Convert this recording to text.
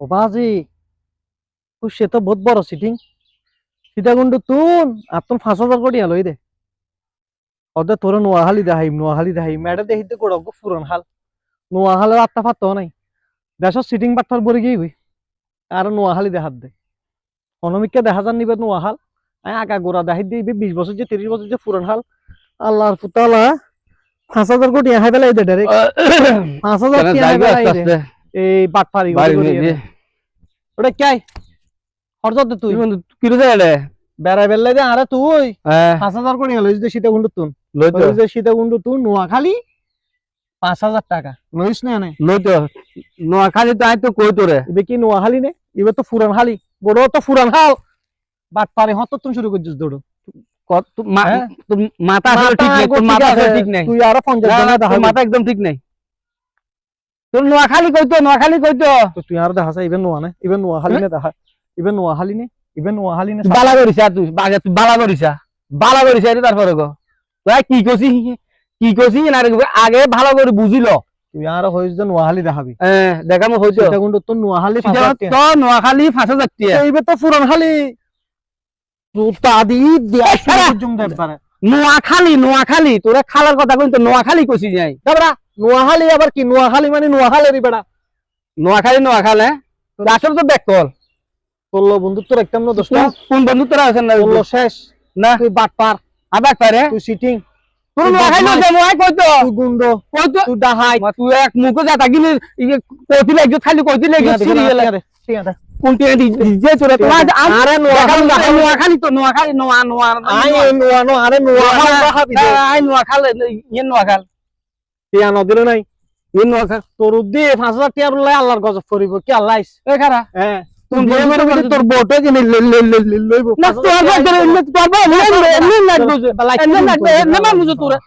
ও বাজি। সে তো বহুত বড় সিটিং সীতাকুণ্ড তুন আর তোর পাঁচ হাজার কোটি আলোই দে। ওদের তোর নোয়াহালি দেখাইম নোয়াহালি দেখাইম। ম্যাডে দেখিতে কোড় ফুরন হাল। নোয়াহালের আত্মা ফাত্তাও নাই। দেশর সিটিং বাট্টার বরে গিয়ে হই? আর নোয়াহালি দেখাত দে। অনমিককে দেখা যান নিবে নোয়াহাল আগা গোড়া দেখাই দিবে বিশ বছর যে তিরিশ বছর যে ফুরন হাল। আল্লাহর পুতালা পাঁচ হাজার কোটি হাই বেলাই দে ডাইরেক্ট। পাঁচ হাজার এই যে। ওটা কাই হরজত তুই। তুই বন্ধু কি রে রে বেড়াই বেল্লাই দে আরে তুই। পাঁচ হাজার দে সীতা গুন্ডু তুন। লই দে সীতা গুন্ডু তুন নোয়াখালী? পাঁচ হাজার টাকা। না নে লই তো। নোয়াখালী তো আই তো কই তো রে কি নোয়াখালী নে? এবে তো ফুরান হালি বড় তো ফুরান হাল বাটপারি হত তুন শুরু করছিস দৌড়। কত তো মা- হ্যাঁ? মাথা ঠিক নেই তোর মাথা ঠিক নেই। তুই আরও মাথা একদম ঠিক নেই। তোর নোয়াখালী কই তো নোয়াখালী কই তো তো তুই আর দেখা ইবে নোয়া নে ইবে নোয়াখালী নে দেখা ইবে নোয়াখালী নে ইবে নোয়াখালী নে বালা করিসা তুই বাগে তুই বালা করিসা বালা করিসা এটা তারপরে গো তুই কি কইছি কি কইছি না রে, আগে ভালো করে বুঝিল। তুই আর হইস যে নোয়াখালী দেখাবি। হ্যাঁ দেখামো তুন নোয়াখালী। তো নোয়াখালী পাঁচ হাজার টিয়া। এইবে তো ফুরান হালি জুতা দি দিয়া জুম দে পারে। নোয়াখালী নোয়াখালী তোরা খালার কথা কই তো নোয়াখালী কইছি যাই। দাবরা নোয়াখালী আবার কি? নোয়াখালী মানে নোয়াখালী বেড়া। নোয়াখালী নোয়াখালী তোর আসল তো দেখ কল তোর বন্ধুত্ব রাখতাম না? দোস্ত কোন বন্ধু তোরা আছেন না? তোর শেষ। না? তুই বাটপার। আবার পারে তুই সিটিং। তোর তুই নোয়াখালী বদমাইশ। নোয়াই কই তুই গুন্ড। কই তুই ডাহাই তুই এক মুখে যা থাকিলি কইতি লাগি খালি কইতি লাগি সিরিয়াল। ঠিক আছে কোনটি যে তোরা তো আজ আজ আরে নোয়াখালী নোয়াখালী। নোয়াখালী তো নোয়াখালী নোয়া নোয়া আই নোয়া নো আরে নোয়াখালী দেখাবি দে আই নোয়াখালী ইয়ে নোয়াখাল। টিয়া নদিলে নাই ইয়ে তোর পাঁচ হাজার টিয়া বললে আল্লাহর গজব করিব কি আল্লাহ এ খারা হ্যাঁ তোর তোর কিনে লইব না তোর না না না না মুজে তোরা